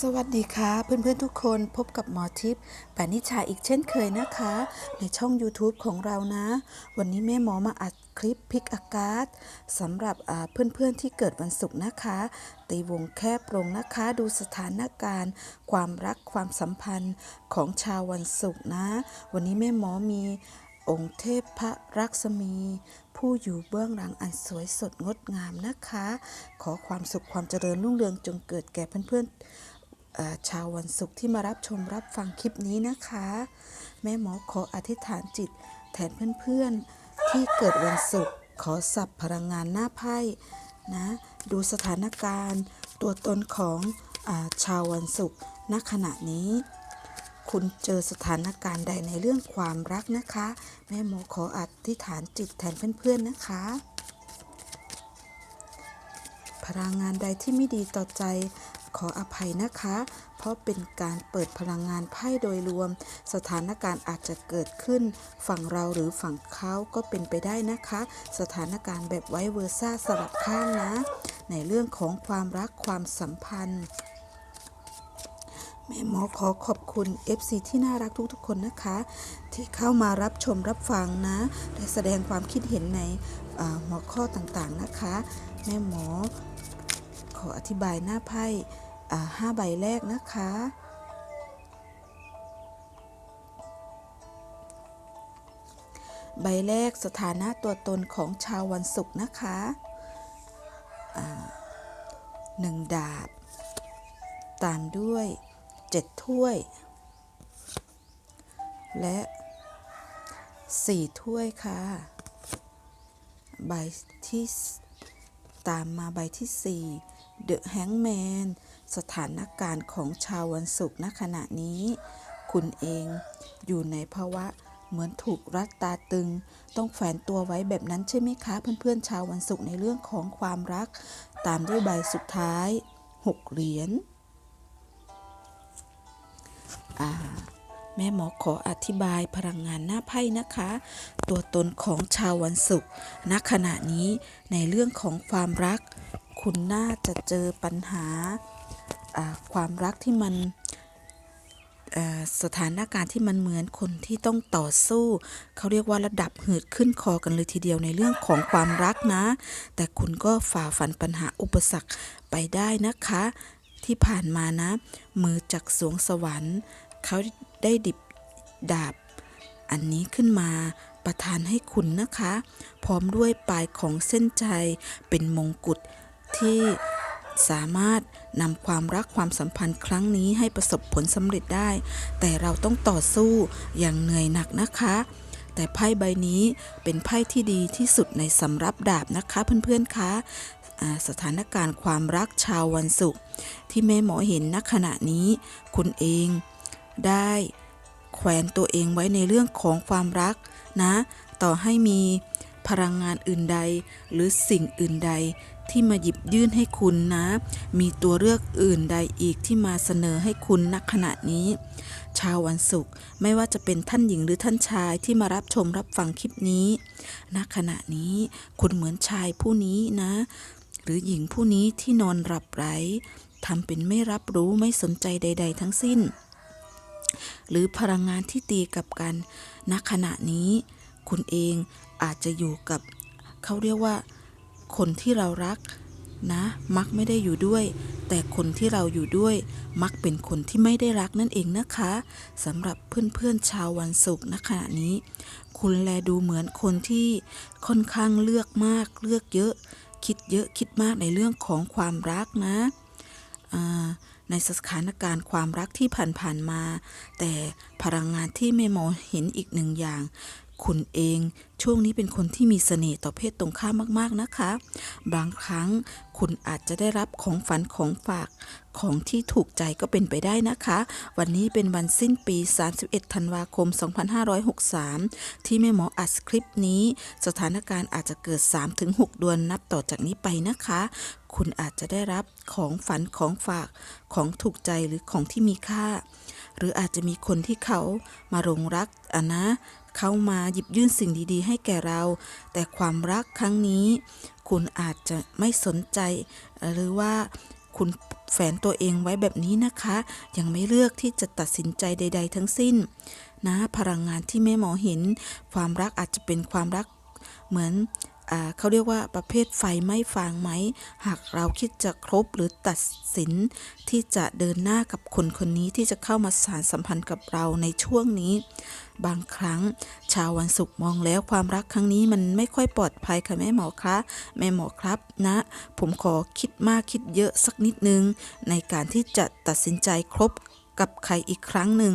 สวัสดีค่ะ เพื่อนๆทุกคนพบกับหมอทิพย์ปานิชาอีกเช่นเคยนะคะ ในช่อง YouTube ของเรานะ วันนี้แม่หมอมาอัดคลิปพิกอากาศสำหรับอ่าเพื่อนๆที่เกิดวันศุกร์นะคะตีวงแคบลงนะคะ ดูสถานการณ์ ความรักความสัมพันธ์ของชาววันศุกร์นะ วันนี้แม่หมอมีองค์เทพพระรักษมี ผู้อยู่เบื้องหลังอันสวยสดงดงามนะคะ ขอความสุขความเจริญรุ่งเรืองจงเกิดแก่เพื่อนๆ ชาววันศุกร์ที่มารับชมรับฟังคลิปนี้นะคะ แม่หมอขออธิษฐานจิต แทนเพื่อนๆ ที่เกิดวันศุกร์ขอสับพลังงานหน้าไพ่นะดูสถานการณ์ ตัวตนของอชาววันศุกร์ณขณะนี้ คุณเจอสถานการณ์ใดในเรื่องความรักนะคะ แม่หมอขออธิษฐานจิตแทนเพื่อนๆนะคะพลังงานใดที่ไม่ดีต่อใจ ขออภัยนะคะ เพราะเป็นการเปิดพลังงานไพ่โดยรวม สถานการณ์อาจจะเกิดขึ้น ฝั่งเราหรือฝั่งเขาก็เป็นไปได้นะคะ สถานการณ์แบบไว้เวอร์ซ่าสลับข้างนะ ในเรื่องของความรักความสัมพันธ์แม่หมอขอขอบคุณ FC ที่น่ารักทุกๆคนนะคะ ที่เข้ามารับชมรับฟังนะและแสดงความคิดเห็นในหัวข้อต่างๆนะคะ แม่หมอขออธิบายหน้าไพ่ ห้าใบแรกนะคะ ใบแรกสถานะตัวตนของชาววันศุกร์นะคะหนึ่งดาบ ตามด้วยเจ็ดถ้วย และสี่ถ้วยค่ะ ใบที่ตามมาใบที่สี่เดอะแฮงแมน สถานการณ์ของชาววันศุกร์ณขณะนี้ คุณเองอยู่ในภาวะเหมือนถูกรัดตาตึง ต้องแฝนตัวไว้แบบนั้นใช่ไหมคะเพื่อนๆชาววันศุกร์ในเรื่องของความรัก ตามด้วยใบสุดท้ายหกเหรียญแม่หมอขออธิบายพลังงานหน้าไพ่นะคะ ตัวตนของชาววันศุกร์ณขณะนี้ในเรื่องของความรัก คุณน่าจะเจอปัญหา ความรักที่มันสถานการณ์ที่มันเหมือนคนที่ต้องต่อสู้ เขาเรียกว่าระดับหืดขึ้นคอกันเลยทีเดียวในเรื่องของความรักนะ แต่คุณก็ฝ่าฟันปัญหาอุปสรรคไปได้นะคะ ที่ผ่านมานะ มือจากสวงสวรรค์ เขาได้ดิบดาบ อันนี้ขึ้นมาประทานให้คุณนะคะ พร้อมด้วยปลายของเส้นใจเป็นมงกุฎที่ สามารถนำความรักความสัมพันธ์ครั้งนี้ให้ประสบผลสำเร็จได้ แต่เราต้องต่อสู้อย่างเหนื่อยหนักนะคะ แต่ไพ่ใบนี้เป็นไพ่ที่ดีที่สุดในสำรับดาบนะคะเพื่อนๆคะอ่าสถานการณ์ความรักชาววันศุกร์ที่แม่หมอเห็นณขณะนี้ คุณเองได้แขวนตัวเองไว้ในเรื่องของความรักนะ ต่อให้มีพลังงานอื่นใด หรือสิ่งอื่นใด ที่มาหยิบยื่นให้คุณนะ มีตัวเลือกอื่นใดอีกที่มาเสนอให้คุณณขณะนี้ ชาววันศุกร์ไม่ว่าจะเป็นท่านหญิงหรือท่านชายที่มารับชมรับฟังคลิปนี้ณขณะนี้คุณเหมือนชายผู้นี้นะ หรือหญิงผู้นี้ที่นอนหลับไหลทำเป็นไม่รับรู้ไม่สนใจใด ๆ ทั้งสิ้น หรือพลังงานที่ตีกับกันณขณะนี้ คุณเองอาจจะอยู่กับเขาเรียกว่า คนที่เรารักนะ มักไม่ได้อยู่ด้วย แต่คนที่เราอยู่ด้วย มักเป็นคนที่ไม่ได้รักนั่นเองนะคะสำหรับเพื่อนๆชาววันศุกร์ณขณะนี้ คุณแลดูเหมือนคนที่ค่อนข้างเลือกมากเลือกเยอะ คิดเยอะคิดมากในเรื่องของความรักนะในสถานการณ์ความรักที่ผ่านๆมา แต่พลังงานที่เมโมเห็นอีกหนึ่งอย่าง คุณเองช่วงนี้เป็นคนที่มีเสน่ห์ต่อเพศตรงข้ามมาก ๆ นะคะ บางครั้งคุณอาจจะได้รับของฝันของฝากของที่ถูกใจก็เป็นไปได้นะคะ วันนี้เป็นวันสิ้นปี 31 ธันวาคม 2563 ที่แม่หมออัดคลิปนี้ สถานการณ์อาจจะเกิด 3-6เดือนนับต่อจากนี้ไปนะคะ คุณอาจจะได้รับของฝันของฝากของถูกใจหรือของที่มีค่า หรืออาจจะมีคนที่เขามาหลงรักอะนะ เข้ามาหยิบยื่นสิ่งดีๆ ให้แก่เรา แต่ความรักครั้งนี้ คุณอาจจะไม่สนใจ หรือว่าคุณแฝนตัวเองไว้แบบนี้นะคะ ยังไม่เลือกที่จะตัดสินใจใด ๆ ทั้งสิ้น นะ พลังงานที่แม่หมอเห็น ความรักอาจจะเป็นความรักเหมือน เขาเรียกว่าประเภทไฟไม้ฟางไหม หากเราคิดจะครบหรือตัดสินที่จะเดินหน้ากับคนคนนี้ที่จะเข้ามาสานสัมพันธ์กับเราในช่วงนี้ บางครั้ง ชาววันศุกร์มองแล้วความรักครั้งนี้มันไม่ค่อยปลอดภัยค่ะแม่หมอคะแม่หมอครับนะ ผมขอคิดมากคิดเยอะสักนิดนึง ในการที่จะตัดสินใจครบ กับใครอีกครั้งหนึ่ง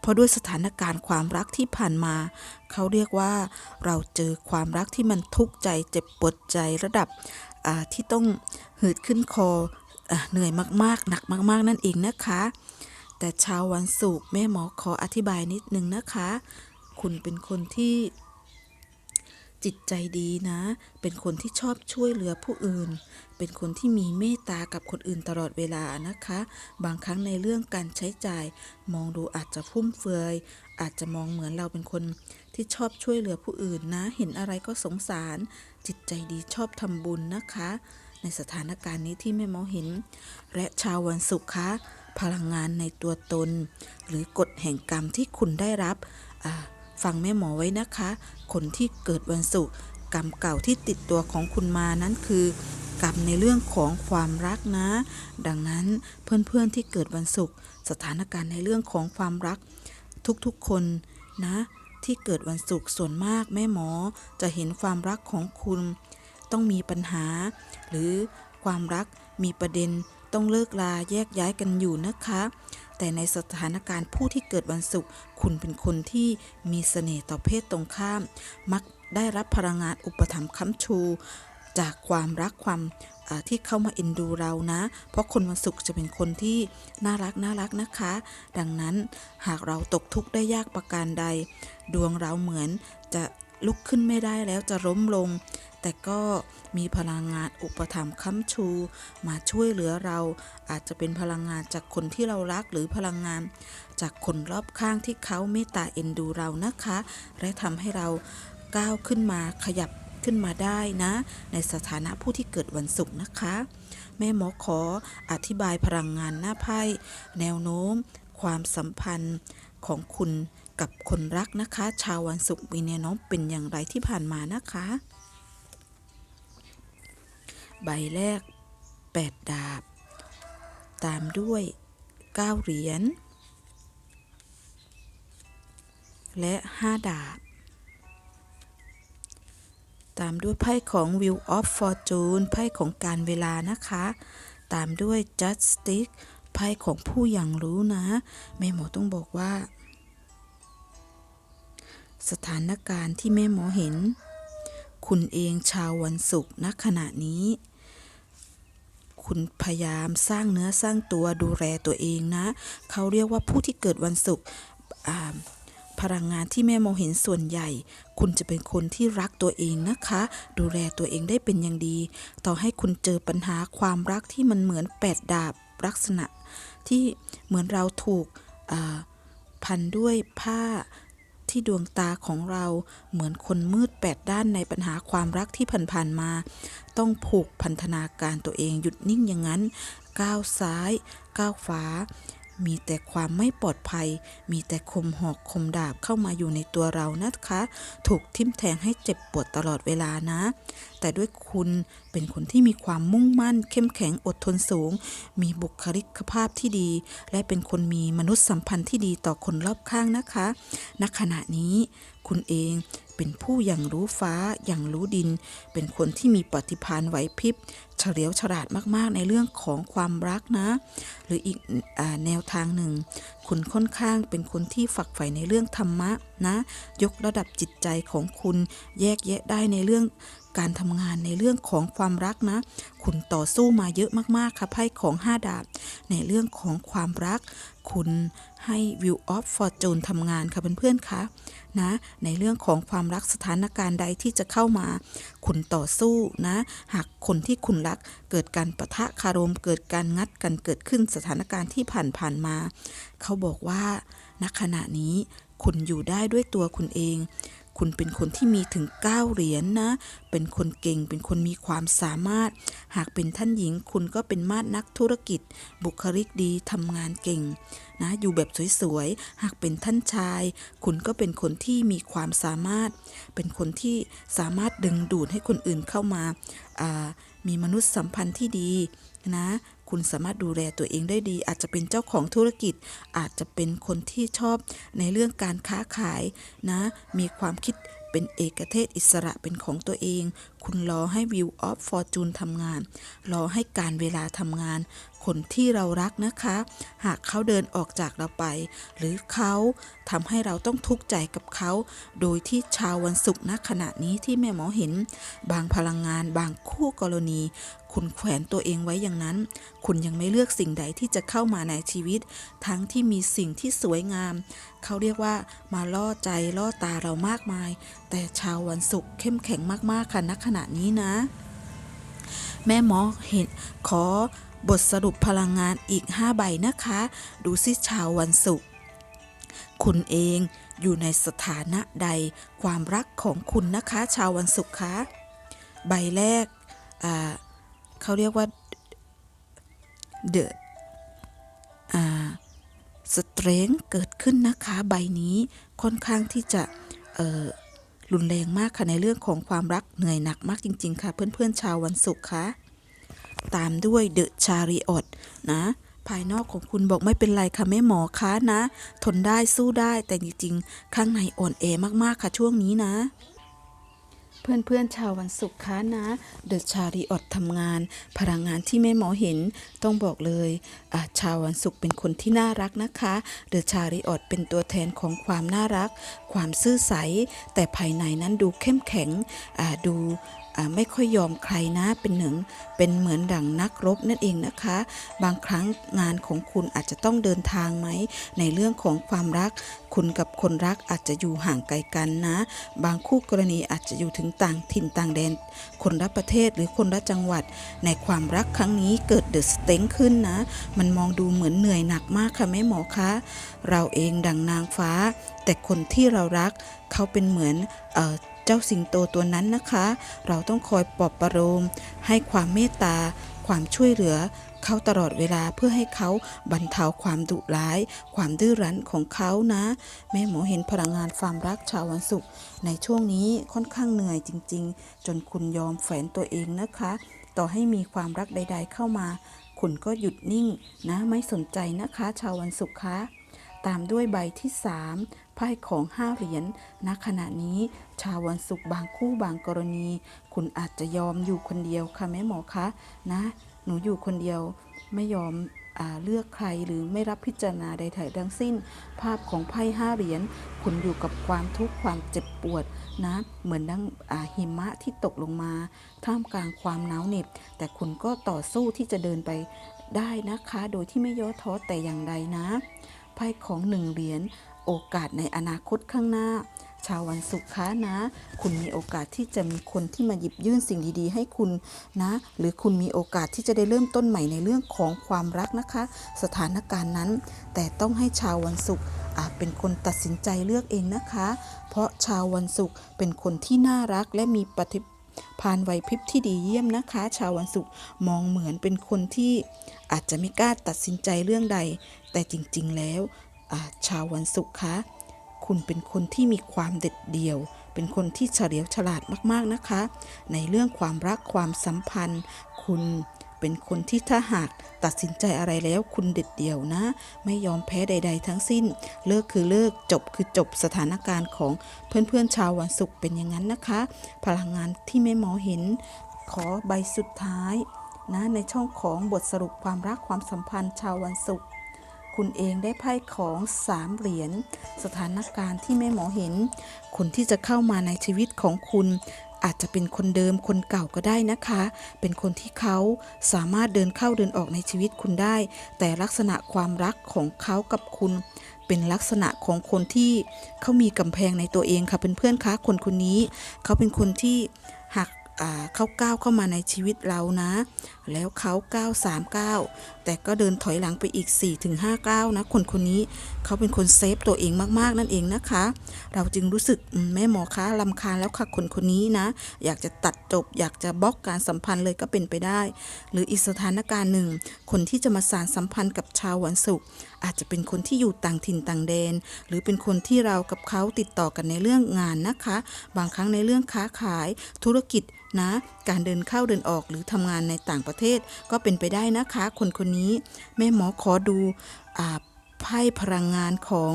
เพราะด้วยสถานการณ์ความรักที่ผ่านมา เขาเรียกว่าเราเจอความรักที่มันทุกข์ใจเจ็บปวดใจระดับที่ต้องหืดขึ้นคออเหนื่อยมากๆ หนักมาก ๆ นั่นเองนะคะ แต่ชาววันศุกร์แม่หมอขออธิบายนิดนึงนะคะ คุณเป็นคนที่ จิตใจดีนะ เป็นคนที่ชอบช่วยเหลือผู้อื่น เป็นคนที่มีเมตตากับคนอื่นตลอดเวลานะคะ บางครั้งในเรื่องการใช้จ่าย มองดูอาจจะฟุ่มเฟือย อาจจะมองเหมือนเราเป็นคนที่ชอบช่วยเหลือผู้อื่นนะ เห็นอะไรก็สงสาร จิตใจดีชอบทำบุญนะคะ ในสถานการณ์นี้ที่แม่มอเห็น และชาววันศุกร์คะ พลังงานในตัวตน หรือกฎแห่งกรรมที่คุณได้รับอ่า ฟังแม่หมอไว้นะคะ คนที่เกิดวันศุกร์กรรมเก่าที่ติดตัวของคุณมานั้นคือกรรมในเรื่องของความรักนะ ดังนั้นเพื่อนๆที่เกิดวันศุกร์สถานการณ์ในเรื่องของความรัก ทุกๆคนนะ ที่เกิดวันศุกร์ส่วนมากแม่หมอจะเห็นความรักของคุณ ต้องมีปัญหา หรือความรักมีประเด็นต้องเลิกลาแยกย้ายกันอยู่นะคะ แต่ในสถานการณ์ผู้ที่เกิดวันศุกร์คุณเป็นคนที่มีเสน่ห์ต่อเพศตรงข้าม มักได้รับพลังงานอุปถัมภ์ค้ำชู จากความรักความที่เข้ามาเอ็นดูเรานะ เพราะคนวันศุกร์จะเป็นคนที่น่ารักน่ารักนะคะ ดังนั้นหากเราตกทุกข์ได้ยากประการใด ดวงเราเหมือนจะลุกขึ้นไม่ได้แล้วจะล้มลง แต่ก็มีพลังงานอุปถัมภ์ค้ำชู มาช่วยเหลือเรา อาจจะเป็นพลังงานจากคนที่เรารักหรือพลังงาน จากคนรอบข้างที่เขาเมตตาเอ็นดูเรานะคะ และทำให้เราก้าวขึ้นมาขยับขึ้นมาได้นะ ในสถานะผู้ที่เกิดวันศุกร์นะคะ แม่หมอขออธิบายพลังงานหน้าไพ่แนวโน้ม ความสัมพันธ์ของคุณกับคนรักนะคะ ชาววันศุกร์มีแนวโน้มเป็นอย่างไรที่ผ่านมานะคะ ใบแรก 8 ดาบ ตามด้วย 9 เหรียญ และ 5 ดาบ ตามด้วยไพ่ของ Wheel of Fortune ไพ่ของการเวลานะคะ ตามด้วย Justice ไพ่ของผู้อย่างรู้นะ แม่หมอต้องบอกว่า สถานการณ์ที่แม่หมอเห็น คุณเองชาววันศุกร์ณขณะนี้ คุณพยายามสร้างเนื้อสร้างตัวดูแลตัวเองนะ เขาเรียกว่าผู้ที่เกิดวันศุกร์พลังงานที่แม่มองเห็นส่วนใหญ่ คุณจะเป็นคนที่รักตัวเองนะคะ ดูแลตัวเองได้เป็นอย่างดี ต่อให้คุณเจอปัญหาความรักที่มันเหมือนแปดดาบลักษณะ ที่เหมือนเราถูกพันด้วยผ้า ที่ดวงตาของเราเหมือนคนมืดแปดด้านในปัญหาความรักที่ผ่านๆมา ต้องผูกพันธนาการตัวเองหยุดนิ่งอย่างนั้น ก้าวซ้าย ก้าวขวา มีแต่ความไม่ปลอดภัย มีแต่คมหอกคมดาบเข้ามาอยู่ในตัวเรานะคะ ถูกทิ่มแทงให้เจ็บปวดตลอดเวลานะ แต่ด้วยคุณเป็นคนที่มีความมุ่งมั่น เข้มแข็งอดทนสูง มีบุคลิกภาพที่ดี และเป็นคนมีมนุษยสัมพันธ์ที่ดีต่อคนรอบข้างนะคะณขณะนี้คุณเองเป็นผู้อย่างรู้ฟ้าอย่างรู้ดิน เป็นคนที่มีปฏิภาณไหวพริบ ฉลียวฉลาดมากๆ ในเรื่องของความรักนะ หรืออีกอแนวทางหนึ่ง คุณค่อนข้างเป็นคนที่ฝักใฝ่ในเรื่องธรรมะนะ ยกระดับจิตใจของคุณแยกแยะได้ในเรื่องการทำงานในเรื่องของความรักนะ คุณต่อสู้มาเยอะมากๆ ค่ะไพ่ของ 5 ดาบ ในเรื่องของความรัก คุณให้ View of Fortune ทำงานค่ะเพื่อนๆคะนะ ในเรื่องของความรักสถานการณ์ใดที่จะเข้ามา คุณต่อสู้นะ หากคนที่คุณรักเกิดการประทะคารม เกิดการงัดกันเกิดขึ้นสถานการณ์ที่ผ่านผ่านๆมา เขาบอกว่าณขณะนี้คุณอยู่ได้ด้วยตัวคุณเอง คุณเป็นคนที่มีถึง 9 เหรียญนะ เป็นคนเก่ง เป็นคนมีความสามารถ หากเป็นท่านหญิง คุณก็เป็นมาดนักธุรกิจ บุคลิกดี ทำงานเก่งนะ อยู่แบบสวยๆ หากเป็นท่านชาย คุณก็เป็นคนที่มีความสามารถ เป็นคนที่สามารถดึงดูดให้คนอื่นเข้ามา มีมนุษยสัมพันธ์ที่ดีนะคุณสามารถดูแลตัวเองได้ดี อาจจะเป็นเจ้าของธุรกิจ อาจจะเป็นคนที่ชอบในเรื่องการค้าขายนะ มีความคิดเป็นเอกเทศอิสระเป็นของตัวเอง คุณรอให้วิวออฟฟอร์จูนทำงาน รอให้การเวลาทำงาน คนที่เรารักนะคะ หากเขาเดินออกจากเราไป หรือเขาทำให้เราต้องทุกข์ใจกับเขา โดยที่ชาววันศุกร์ณขณะนี้ที่แม่หมอเห็น บางพลังงาน บางคู่กรณี คุณแขวนตัวเองไว้อย่างนั้น คุณยังไม่เลือกสิ่งใดที่จะเข้ามาในชีวิต ทั้งที่มีสิ่งที่สวยงาม เขาเรียกว่ามาล่อใจล่อตาเรามากมาย แต่ชาววันศุกร์เข้มแข็งมากๆค่ะณขณะนี้นะ แม่หมอเห็นขอบทสรุปพลังงานอีก 5 ใบนะคะ ดูสิชาววันศุกร์คุณเองอยู่ในสถานะใดความรักของคุณนะคะ ชาววันศุกร์คะใบแรกเขาเรียกว่า the อ่าสเตรนเกิดขึ้นนะคะ ใบนี้ค่อนข้างที่จะเรุนแรงมากค่ะในเรื่องของความรักเหนื่อยหนักมากจริง ๆ ค่ะ เพื่อนๆชาววันศุกร์คะตามด้วยเดอะชาริออตนะภายนอกของคุณบอกไม่เป็นไรค่ะแม่หมอคะนะ ทนได้สู้ได้แต่จริงๆ ข้างในอ่อนแอมากๆค่ะช่วงนี้นะ เพื่อนๆชาววันศุกร์คะนะเดอะชาริออตทำงาน พลังงานที่แม่หมอเห็นต้องบอกเลยอะชาววันศุกร์เป็นคนที่น่ารักนะคะเดอะชาริออตเป็นตัวแทนของความน่ารัก ความซื่อใสแต่ภายในนั้นดูเข้มแข็งอ่าดู ไม่ค่อยยอมใครนะเป็นหนึ่งเป็นเหมือนดั่งนักรบนั่นเองนะคะ บางครั้งงานของคุณอาจจะต้องเดินทางไหม ในเรื่องของความรัก คุณกับคนรักอาจจะอยู่ห่างไกลกันนะ บางคู่กรณีอาจจะอยู่ถึงต่างถิ่นต่างแดน คนละประเทศหรือคนละจังหวัด ในความรักครั้งนี้เกิดเดอะสเต็งขึ้นนะ มันมองดูเหมือนเหนื่อยหนักมากค่ะแม่หมอคะเราเองดังนางฟ้า แต่คนที่เรารักเขาเป็นเหมือนเอ่อ เจ้าสิงโตตัวนั้นนะคะ เราต้องคอยปลอบประโลมให้ความเมตตา ความช่วยเหลือเขาตลอดเวลาเพื่อให้เขาบรรเทาความดุร้าย ความดื้อรั้นของเขานะ แม่หมอเห็นพลังงานความรักชาววันศุกร์ในช่วงนี้ค่อนข้างเหนื่อยจริง ๆ จนคุณยอมแฝนตัวเองนะคะ ต่อให้มีความรักใด ๆ เข้ามา คุณก็หยุดนิ่งนะไม่สนใจนะคะ ชาววันศุกร์คะตามด้วยใบที่ 3 ไพ่ของ 5 เหรียญณขณะนี้ ชาววันศุกร์บางคู่บางกรณี คุณอาจจะยอมอยู่คนเดียวค่ะแม่หมอคะนะ หนูอยู่คนเดียวไม่ยอมอเลือกใครหรือไม่รับพิจารณาใดๆทั้งสิ้น ภาพของไพ่ห้าเหรียญคุณอยู่กับความทุกข์ความเจ็บปวดนะ เหมือนดังหิมะที่ตกลงมา ท่ามกลางความหนาวเหน็บ แต่คุณก็ต่อสู้ที่จะเดินไปได้นะคะ โดยที่ไม่ย่อท้อแต่อย่างใดนะไพ่ของหนึ่งเหรียญ โอกาสในอนาคตข้างหน้า ชาววันศุกร์คะนะ คุณมีโอกาสที่จะมีคนที่มาหยิบยื่นสิ่งดีๆ ให้คุณนะ หรือคุณมีโอกาสที่จะได้เริ่มต้นใหม่ในเรื่องของความรักนะคะ สถานการณ์นั้น แต่ต้องให้ชาววันศุกร์อาจเป็นคนตัดสินใจเลือกเองนะคะ เพราะชาววันศุกร์เป็นคนที่น่ารักและมีปฏิพานไหวพริบที่ดีเยี่ยมนะคะ ชาววันศุกร์มองเหมือนเป็นคนที่อาจจะไม่กล้าตัดสินใจเรื่องใด แต่จริงๆแล้ว ชาววันศุกร์คะคุณเป็นคนที่มีความเด็ดเดี่ยว เป็นคนที่เฉลียวฉลาดมากๆนะคะ ในเรื่องความรักความสัมพันธ์ คุณเป็นคนที่ถ้าหากตัดสินใจอะไรแล้วคุณเด็ดเดี่ยวนะ ไม่ยอมแพ้ใด ๆ ทั้งสิ้น เลิกคือเลิกจบคือจบสถานการณ์ของเพื่อนๆชาววันศุกร์เป็นอย่างนั้นนะคะ พลังงานที่แม่หมอเห็น ขอใบสุดท้ายนะในช่องของบทสรุปความรักความสัมพันธ์ชาววันศุกร์ คุณเองได้ไพ่ของสามเหรียญสถานการณ์ที่แม่หมอเห็น คนที่จะเข้ามาในชีวิตของคุณอาจจะเป็นคนเดิมคนเก่าก็ได้นะคะ เป็นคนที่เขาสามารถเดินเข้าเดินออกในชีวิตคุณได้ แต่ลักษณะความรักของเขากับคุณ เป็นลักษณะของคนที่เขามีกำแพงในตัวเองค่ะเพื่อนๆคะคนคนนี้ เขาเป็นคนที่หากอ่าเขาก้าวเข้ามาในชีวิตเรานะ แล้วเขาก้าสามก้า แต่ก็เดินถอยหลังไปอีก 4-5ก้าวนะ คนคนนี้เขาเป็นคนเซฟตัวเองมากๆนั่นเองนะคะ เราจึงรู้สึกแม่หมอคะลำคาญแล้วค่ะคนคนนี้นะ อยากจะตัดจบ อยากจะบล็อกการสัมพันธ์เลยก็เป็นไปได้ หรืออีกสถานการณ์หนึ่ง คนที่จะมาสานสัมพันธ์กับชาววันศุกร์อาจจะเป็นคนที่อยู่ต่างถิ่นต่างแดน หรือเป็นคนที่เรากับเขาติดต่อกันในเรื่องงานนะคะ บางครั้งในเรื่องค้าขายธุรกิจนะ การเดินเข้าเดินออกหรือทำงานในต่างประเทศก็เป็นไปได้นะคะ คนคนนี้ แม่หมอขอดูอาไพ่พลังงานของ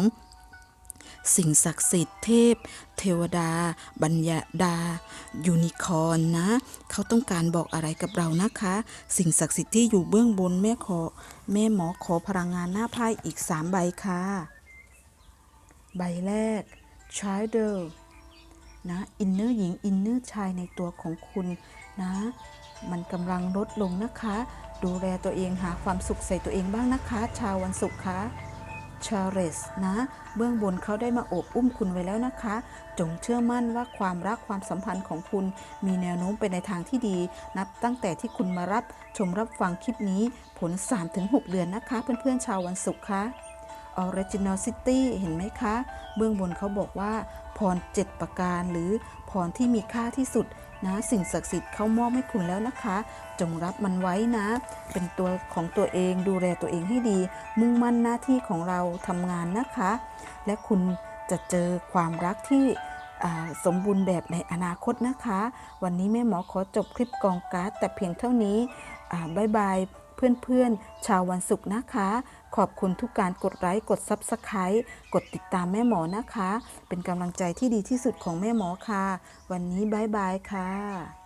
สิ่งศักดิ์สิทธิ์เทพ เทวดา บัญญาดา ยูนิคอนนะ เขาต้องการบอกอะไรกับเรานะคะ สิ่งศักดิ์สิทธิ์ที่อยู่เบื้องบนแม่ขอ แม่หมอขอพลังงานหน้าไพ่อีก 3 ใบค่ะ ใบแรก Child นะอินเนอร์หญิงอินเนอร์ชายในตัวของคุณนะ มันกำลังลดลงนะคะ ดูแลตัวเองหาความสุขใส่ตัวเองบ้างนะคะ ชาววันศุกร์คะชาเรสนะ เบื้องบนเขาได้มาโอบอุ้มคุณไว้แล้วนะคะ จงเชื่อมั่นว่าความรักความสัมพันธ์ของคุณมีแนวโน้มไปในทางที่ดี นับตั้งแต่ที่คุณมารับชมรับฟังคลิปนี้ผล 3-6 เดือนนะคะ เพื่อนๆชาววันศุกร์คะ Original City เห็นไหมคะ เบื้องบนเขาบอกว่า พร7ประการหรือพรที่มีค่าที่สุดนะสิ่งศักดิ์สิทธิ์เขามอบให้คุณแล้วนะคะ จงรับมันไว้นะ เป็นตัวของตัวเองดูแลตัวเองให้ดี มุ่งมั่นหน้าที่ของเราทำงานนะคะ และคุณจะเจอความรักที่สมบูรณ์แบบในอนาคตนะคะ วันนี้แม่หมอขอจบคลิปกองการ์ดแต่เพียงเท่านี้บายบาย เพื่อนๆ ชาววันศุกร์นะคะ ขอบคุณทุกการกดไลค์กดซับสไครต์กดติดตามแม่หมอนะคะ เป็นกำลังใจที่ดีที่สุดของแม่หมอค่ะ วันนี้บายบายค่ะ